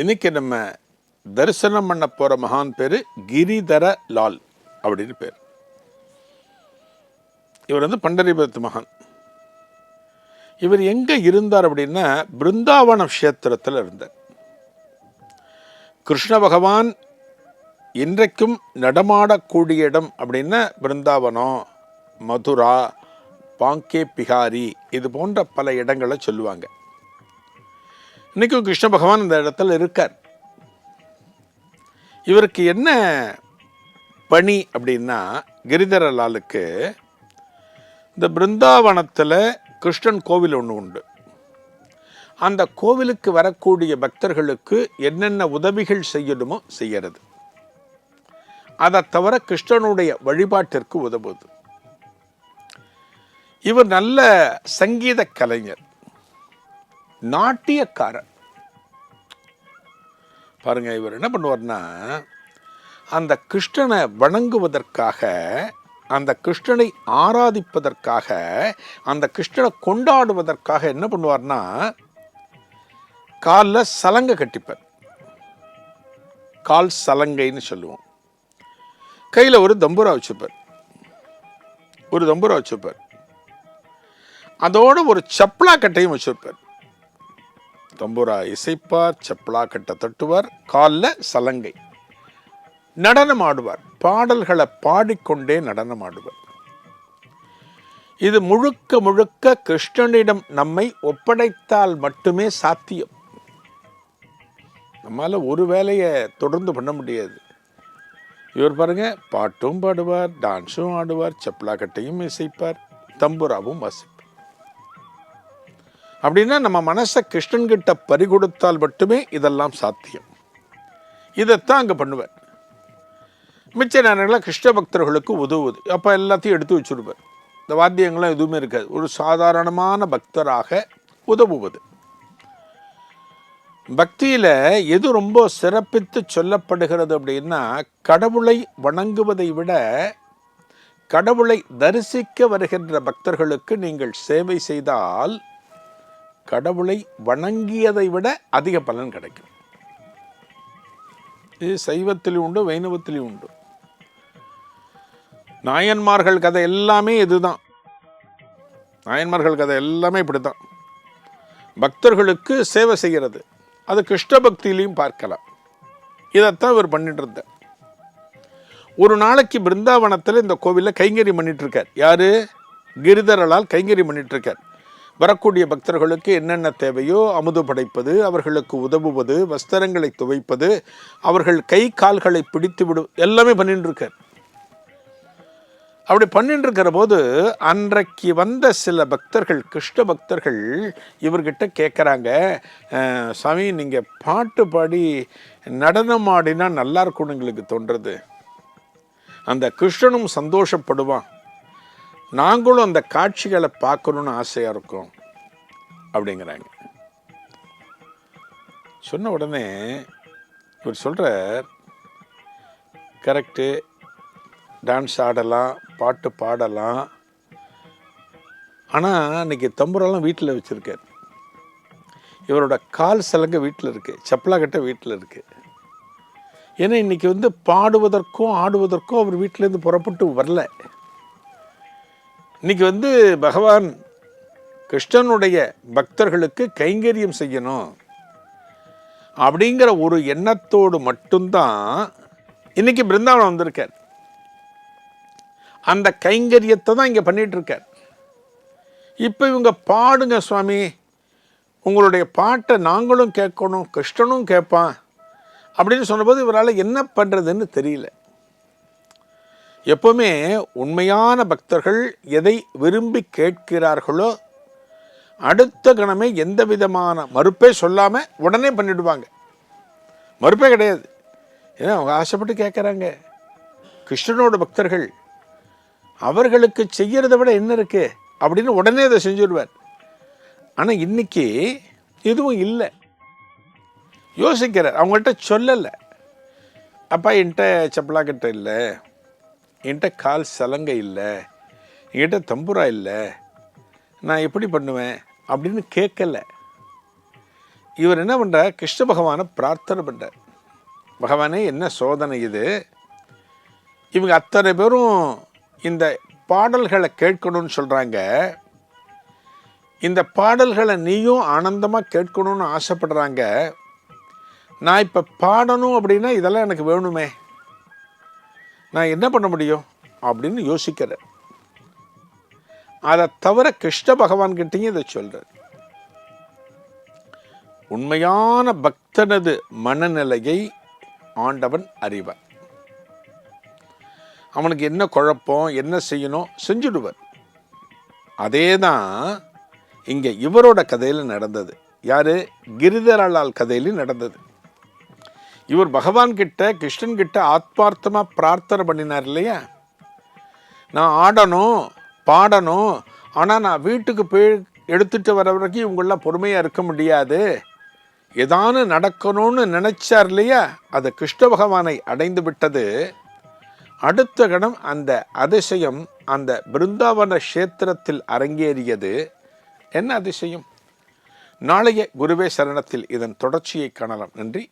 இன்னைக்கு நம்ம தரிசனம் பண்ண போகிற மகான் பேர் கிரிதர லால் அப்படின்னு பேர். இவர் வந்து பண்டரிபுரத்து மகான். இவர் எங்கே இருந்தார் அப்படின்னா பிருந்தாவன கஷேத்திரத்தில் இருந்தார். கிருஷ்ண பகவான் இன்றைக்கும் நடமாடக்கூடிய இடம் அப்படின்னா பிருந்தாவனம் மதுரா பாங்கே பிகாரி இது போன்ற பல இடங்களை சொல்லுவாங்க. இன்றைக்கும் கிருஷ்ண பகவான் இந்த இடத்துல இருக்கார். இவருக்கு என்ன பணி அப்படின்னா கிரிதரலாலுக்கு இந்த பிருந்தாவனத்தில் கிருஷ்ணன் கோவில் ஒன்று உண்டு. அந்த கோவிலுக்கு வரக்கூடிய பக்தர்களுக்கு என்னென்ன உதவிகள் செய்யணுமோ செய்யறது. அதை தவிர கிருஷ்ணனுடைய வழிபாட்டிற்கு உதவுது இவர் நல்ல சங்கீத கலைஞர். நாட்டியக்காரர். பாருங்க இவர் என்ன பண்ணுவார்னா அந்த கிருஷ்ணனை வணங்குவதற்காக அந்த கிருஷ்ணனை ஆராதிப்பதற்காக அந்த கிருஷ்ணனை கொண்டாடுவதற்காக என்ன பண்ணுவார்னா காலில் சலங்கை கட்டிப்பார். கால் சலங்கைன்னு சொல்லுவோம். கையில் ஒரு தம்புரா வச்சுப்பார். ஒரு தம்புரா வச்சுப்பார். அதோட ஒரு சப்ளா கட்டையும் வச்சுருப்பார் தம்புரா இசைப்பார் செப்பலா கட்டை தட்டுவார் காலில் சலங்கை. நடனம் ஆடுவார் பாடல்களை பாடிக்கொண்டே நடனம் ஆடுவார் இது முழுக்க முழுக்க கிருஷ்ணனிடம் நம்மை ஒப்படைத்தால் மட்டுமே சாத்தியம். நம்மால் ஒரு வேலையை தொடர்ந்து பண்ண முடியாது. இவர் பாருங்க பாட்டும் பாடுவார் டான்ஸும் ஆடுவார் செப்பலா கட்டையும் இசைப்பார் தம்புராவும் வாசிப்பார். அப்படின்னா நம்ம மனசை கிருஷ்ணன்கிட்ட பறிகொடுத்தால் மட்டுமே இதெல்லாம் சாத்தியம். இதைத்தான் அங்கே பண்ணுவார். மிச்ச நேரங்களில் கிருஷ்ண பக்தர்களுக்கு உதவுவது. அப்போ எல்லாத்தையும் எடுத்து வச்சுருப்பார். இந்த வாத்தியங்கள்லாம் எதுவுமே இருக்காது. ஒரு சாதாரணமான பக்தராக உதவுவது. பக்தியில் எது ரொம்ப சிறப்பித்து சொல்லப்படுகிறது அப்படின்னா கடவுளை வணங்குவதை விட கடவுளை தரிசிக்க வருகின்ற பக்தர்களுக்கு நீங்கள் சேவை செய்தால் கடவுளை வணங்கியதை விட அதிக பலன் கிடைக்கும். இது சைவத்திலும் உண்டு வைணவத்திலும் உண்டு. நாயன்மார்கள் கதை எல்லாமே இதுதான். நாயன்மார்கள் கதை எல்லாமே இப்படித்தான். பக்தர்களுக்கு சேவை செய்கிறது. அது கிருஷ்ண பக்தியிலையும் பார்க்கலாம். இதைத்தான் இவர் பண்ணிட்டு இருந்தார். ஒரு நாளைக்கு பிருந்தாவனத்தில் இந்த கோவிலில் கைங்கறி பண்ணிட்டு இருக்கார். யாரு? கிரிதரலால் கைங்கறி பண்ணிட்டு இருக்கார். வரக்கூடிய பக்தர்களுக்கு என்னென்ன தேவையோ அமுது படைப்பது அவர்களுக்கு உதவுவது வஸ்திரங்களை துவைப்பது அவர்கள் கை கால்களை பிடித்து விடு எல்லாமே பண்ணிட்டு இருக்கார் அப்படி பண்ணிட்டு இருக்கிற போது அன்றைக்கு வந்த சில பக்தர்கள் கிருஷ்ண பக்தர்கள் இவர்கிட்ட கேட்குறாங்க சாமி நீங்கள் பாட்டு பாடி நடனம் ஆடினா நல்லா இருக்கும்னு எங்களுக்கு தோன்றது. அந்த கிருஷ்ணனும் சந்தோஷப்படுவான். நாங்களும் அந்த காட்சிகளை பார்க்கணுன்னு ஆசையாக இருக்கும் அப்படிங்கிறாங்க. சொன்ன உடனே இவர் சொல்கிறார் கரெக்டு டான்ஸ் ஆடலாம் பாட்டு பாடலாம். ஆனால் இன்றைக்கி தம்புரெல்லாம் வீட்டில் வச்சுருக்கார். இவரோட கால் சலங்கை வீட்டில் இருக்குது செப்பலா கட்ட வீட்டில் இருக்குது ஏன்னா இன்றைக்கி வந்து பாடுவதற்கும் ஆடுவதற்கும் அவர் வீட்டிலேருந்து புறப்பட்டு வரல. இன்னைக்கு வந்து பகவான் கிருஷ்ணனுடைய பக்தர்களுக்கு கைங்கரியம் செய்யணும் அப்படிங்கிற ஒரு எண்ணத்தோடு மட்டும்தான் இன்னைக்கு பிருந்தாவனம் வந்திருக்கார். அந்த கைங்கரியத்தை தான் இங்கே பண்ணிகிட்ருக்கார் இப்போ இவங்க பாடுங்க சுவாமி. உங்களுடைய பாட்டை நாங்களும் கேட்கணும் கிருஷ்ணனும் கேட்பான் அப்படின்னு சொன்னபோது இவரால் என்ன பண்ணுறதுன்னு தெரியல. எப்பவுமே உண்மையான பக்தர்கள் எதை விரும்பி கேட்கிறார்களோ அடுத்த கணமே எந்த விதமான மறுப்பே சொல்லாமல் உடனே பண்ணிடுவாங்க. மறுப்பே கிடையாது. ஏன்னா அவங்க ஆசைப்பட்டு கேட்குறாங்க. கிருஷ்ணனோட பக்தர்கள் அவர்களுக்கு செய்கிறத விட என்ன இருக்கு? அப்படின்னு உடனே அதை செஞ்சுடுவார் ஆனால் இன்னைக்கு எதுவும் இல்லை. யோசிக்கிறார். அவங்கள்ட்ட சொல்லலை. அப்பா என்கிட்ட செப்பலாக்கிட்ட இல்லை. என்கிட்ட கால் சலங்கை இல்லை. என்கிட்ட தம்புரா இல்லை. நான் எப்படி பண்ணுவேன் அப்படின்னு கேட்கலை. இவர் என்ன பண்ணுறார் கிருஷ்ண பகவானை பிரார்த்தனை பண்ணுறார் பகவானே என்ன சோதனை இது? இவங்க அத்தனை பேரும் இந்த பாடல்களை கேட்கணும்னு சொல்கிறாங்க இந்த பாடல்களை நீயும் ஆனந்தமாக கேட்கணும்னு ஆசைப்படுறாங்க. நான் இப்போ பாடணும் அப்படின்னா இதெல்லாம் எனக்கு வேணுமே. நான் என்ன பண்ண முடியும்? அப்படின்னு யோசிக்கிறேன். அதை தவிர கிருஷ்ண பகவான்கிட்டையும் இதை சொல்கிறேன் உண்மையான பக்தனது மனநிலையை ஆண்டவன் அறிவார். அவனுக்கு என்ன குழப்பம் என்ன செய்யணும் செஞ்சுடுவார். அதே தான் இங்கே இவரோட கதையில் நடந்தது. யார்? கிரிதரலால் கதையிலும் நடந்தது. இவர் பகவான்கிட்ட கிருஷ்ணன்கிட்ட ஆத்மார்த்தமாக பிரார்த்தனை பண்ணினார் இல்லையா? நான் ஆடணும் பாடணும் ஆனால் நான் வீட்டுக்கு போய் எடுத்துட்டு வர வரைக்கும் இவங்களாம் பொறுமையாக இருக்க முடியாது. ஏதானு நடக்கணும்னு நினைச்சார் இல்லையா? அது கிருஷ்ண பகவானை அடைந்து விட்டது. அடுத்த கணம் அந்த அதிசயம் அந்த பிருந்தாவன கஷேத்திரத்தில் அரங்கேறியது. என்ன அதிசயம்? நாளைய குருவே சரணத்தில் இதன் தொடர்ச்சியை காணலாம். நன்றி.